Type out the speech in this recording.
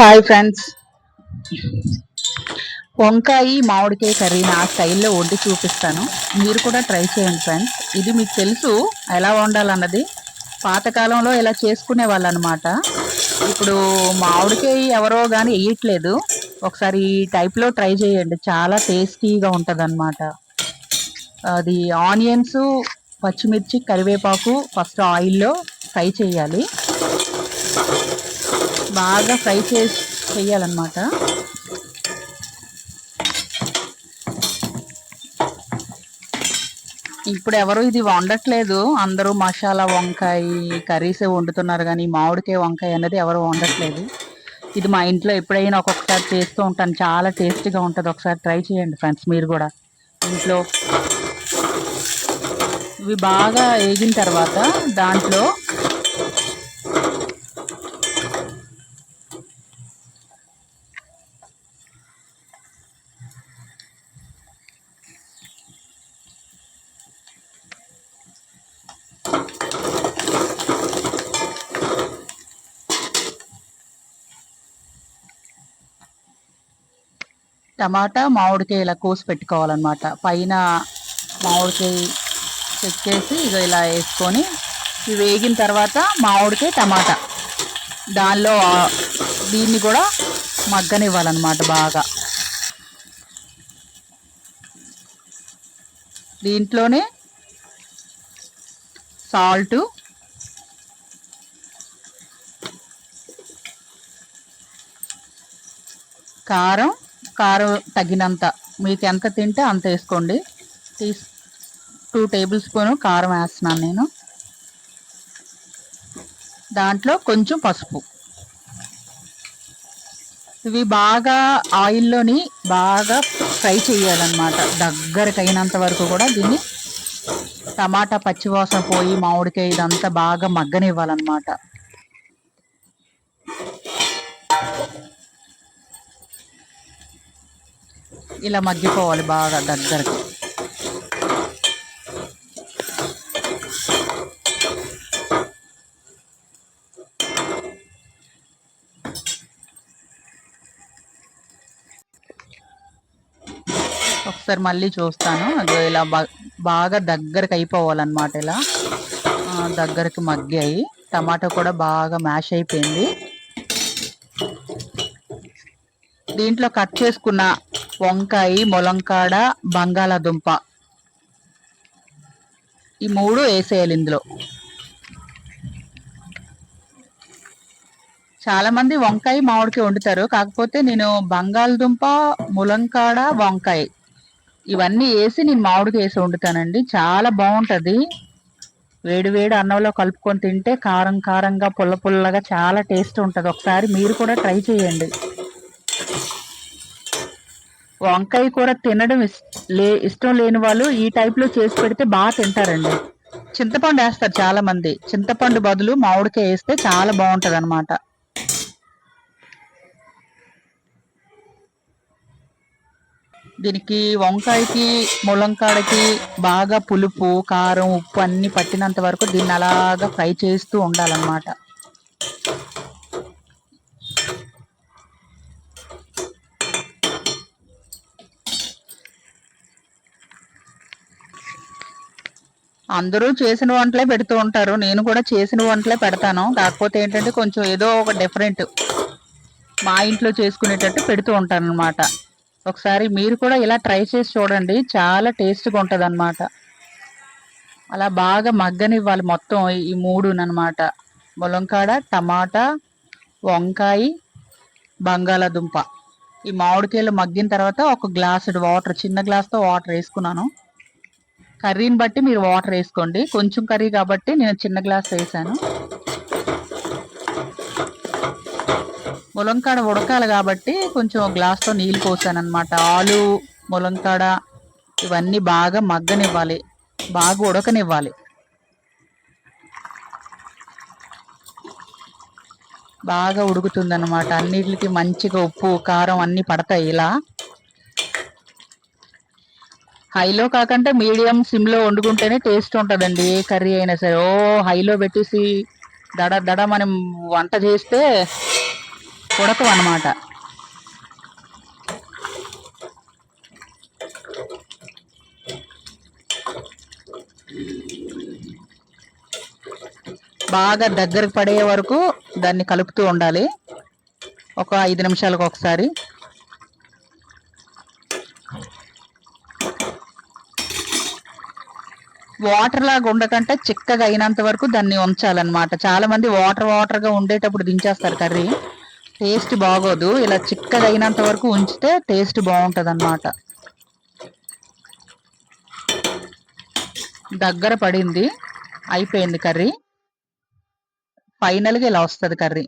Hi friends వంకాయ మామిడికాయ curry నా స్టైల్లో వండి చూపిస్తాను. మీరు కూడా ట్రై చేయండి ఫ్రెండ్స్ ఇది మీకు తెలుసు ఎలా వండాలన్నది. పాతకాలంలో ఇలా చేసుకునే వాళ్ళు అనమాట ఇప్పుడు మామిడికాయ ఎవరో కానీ వేయట్లేదు. ఒకసారి ఈ టైప్లో ట్రై చేయండి. చాలా టేస్టీగా ఉంటుంది అది ఆనియన్స్ పచ్చిమిర్చి కరివేపాకు ఫస్ట్ ఆయిల్లో ఫ్రై చేయాలి. బాగా ఫ్రై చేసి చేయాలన్నమాట ఇప్పుడు ఎవరు ఇది వండట్లేదు. అందరూ మసాలా వంకాయ కర్రీసే వండుతున్నారు కానీ మామిడికాయ వంకాయ అనేది ఎవరు వండట్లేదు. ఇది మా ఇంట్లో ఎప్పుడైనా ఒక్కొక్కసారి చేస్తూ ఉంటాను. చాలా టేస్టీగా ఉంటుంది. ఒకసారి ట్రై చేయండి ఫ్రెండ్స్ మీరు కూడా. ఇంట్లో ఇవి బాగా వేగిన తర్వాత దాంట్లో టమాటా మామిడికాయ ఇలా కోసి పెట్టుకోవాలన్నమాట. పైన మామిడికాయ చెక్కేసి ఇక ఇలా వేసుకొని ఇవి వేగిన తర్వాత మామిడికాయ టమాటా. దానిలో దీన్ని కూడా మగ్గనివ్వాలన్నమాట బాగా. దీంట్లోనే సాల్ట్ కారం కారం తగినంత మీకు ఎంత తింటే అంత వేసుకోండి. తీస్ టూ టేబుల్ స్పూన్ కారం వేస్తున్నాను నేను. దాంట్లో కొంచెం పసుపు. ఇవి బాగా ఆయిల్లోని బాగా ఫ్రై చేయాలన్నమాట. దగ్గరకు అయినంత వరకు కూడా దీన్ని టమాటా పచ్చివాసన పోయి మామిడికాయ ఇదంతా బాగా మగ్గనివ్వాలన్నమాట. ఇలా మగ్గిపోవాలి బాగా దగ్గరకి. ఒకసారి మళ్ళీ చూస్తాను. అది ఇలా బాగా దగ్గరకు అయిపోవాలన్నమాట ఇలా. దగ్గరకు మగ్గాయి. టమాటా కూడా బాగా మ్యాష్ అయిపోయింది. దీంట్లో కట్ చేసుకున్న వంకాయ మొలంకాడ బంగాళాదుంప. ఈ మూడు వేసేయాలి ఇందులో. చాలామంది వంకాయ మామిడికి వండుతారు. కాకపోతే నేను బంగాళదుంప ములంకాడ వంకాయ ఇవన్నీ వేసి నేను మామిడికి వేసి వండుతానండి. చాలా బాగుంటుంది. వేడి వేడి అన్నంలో కలుపుకొని తింటే కారం కారంగా పుల్ల పుల్లగా చాలా టేస్ట్ ఉంటుంది. ఒకసారి మీరు కూడా ట్రై చేయండి. వంకాయ కూర తినడం ఇస్- లే ఇష్టం లేని వాళ్ళు ఈ టైప్లో చేసి పెడితే బాగా తింటారండి. చింతపండు వేస్తారు చాలా మంది చింతపండు బదులు మామిడికాయ వేస్తే చాలా బాగుంటది అనమాట దీనికి వంకాయకి ములంకాడకి బాగా పులుపు కారం ఉప్పు అన్ని పట్టినంత వరకు దీన్ని అలాగా ఫ్రై చేస్తూ ఉండాలన్నమాట. అందరూ చేసిన వంటలే పెడుతూ ఉంటారు. నేను కూడా చేసిన వంటలే పెడతాను. కాకపోతే ఏంటంటే కొంచెం ఏదో ఒక డిఫరెంట్ మా ఇంట్లో చేసుకునేటట్టు పెడుతూ ఉంటాను అనమాట ఒకసారి మీరు కూడా ఇలా ట్రై చేసి చూడండి. చాలా టేస్ట్గా ఉంటుంది అనమాట అలా బాగా మగ్గనివ్వాలి మొత్తం ఈ మూడునమాట ములంకాడ టమాటా వంకాయ బంగాళాదుంప. ఈ మామిడికాయలు మగ్గిన తర్వాత ఒక గ్లాసుడు వాటర్ చిన్న గ్లాస్తో వాటర్ వేసుకున్నాను. కర్రీని బట్టి మీరు వాటర్ వేసుకోండి. కొంచెం కర్రీ కాబట్టి నేను చిన్న గ్లాస్ వేసాను. ములంకాడ ఉడకాలి కాబట్టి కొంచెం గ్లాస్తో నీళ్ళు పోసాను అనమాట ఆలు ములంకాడ ఇవన్నీ బాగా మగ్గనివ్వాలి. బాగా ఉడకనివ్వాలి. బాగా ఉడుకుతుందనమాట అన్నిటికి మంచిగా ఉప్పు కారం అన్నీ పడతాయి ఇలా. హైలో కాకుండా మీడియం సిమ్లో వండుకుంటేనే టేస్ట్ ఉంటుందండి ఏ కర్రీ అయినా సరే. ఓ హైలో పెట్టేసి దడ దడ మనం వంట చేస్తే ఉడకం అన్నమాట. బాగా దగ్గరకు పడే వరకు దాన్ని కలుపుతూ ఉండాలి. ఒక ఐదు నిమిషాలకు ఒకసారి. వాటర్ లాగా ఉండకంటే చిక్కగా అయినంత వరకు దాన్ని ఉంచాలన్నమాట. చాలా మంది వాటర్ వాటర్గా ఉండేటప్పుడు దించేస్తారు కర్రీ. టేస్ట్ బాగోదు. ఇలా చిక్కగా అయినంత వరకు ఉంచితే టేస్ట్ బాగుంటుంది అనమాట దగ్గర పడింది. అయిపోయింది కర్రీ. ఫైనల్గా ఇలా వస్తుంది కర్రీ.